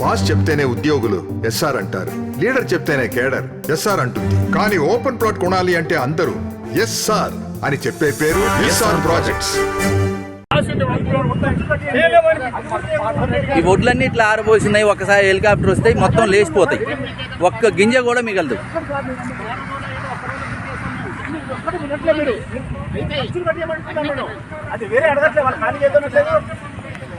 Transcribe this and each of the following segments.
Boss చెప్తేనే ఉద్యోగులు SR అంటారు. లీడర్ చెప్తేనే కేడర్ ఎస్ఆర్ అంటుంది. కానీ ఓపెన్ ప్లాట్ కొనాలి అంటే అందరూ ఎస్ సార్ అని చెప్పే పేరు ఎస్ఆర్ ప్రాజెక్ట్స్. ఈ వడ్లన్నీ ఇట్లా ఆరబోసినాయి ఒకసారి హెలికాప్టర్ వస్తే మొత్తం లేచిపోతాయి. ఒక్క గింజ కూడా మిగలదు. అది వేరే అడగట్లే వాళ్ళు ఖాళీ చేద్దానట్లేదు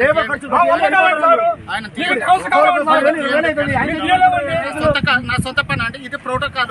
లేబర్- ఖర్చు. నా సొంత కా- నా సొంత పని అంటే ఇది ప్రోటోకాల్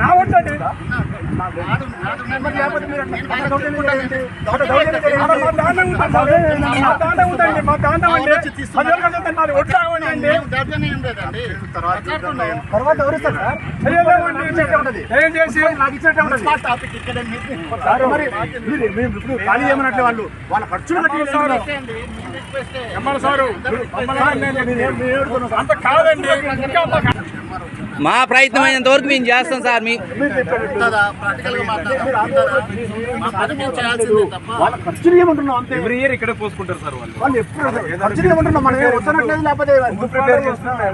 నా ఉంటుంది. మా తర్వాత ఎవరిస్తారు సార్ మరి ఇప్పుడు ఖాళీ చేయమన్నట్లే వాళ్ళు వాళ్ళ ఖర్చులు కట్టి మా ప్రయత్నం అయినంత వరకు మేము చేస్తాం సార్ మీ ఖర్చులు ఏమంటున్నాం అంతే? ఎవ్రీ ఇయర్ ఇక్కడే పోసుకుంటారు సార్ వాళ్ళు. వాళ్ళు ఎప్పుడు ఖర్చులు ఏమంటున్నాం మనం ఏం వస్తున్నట్లేదు లేకపోతే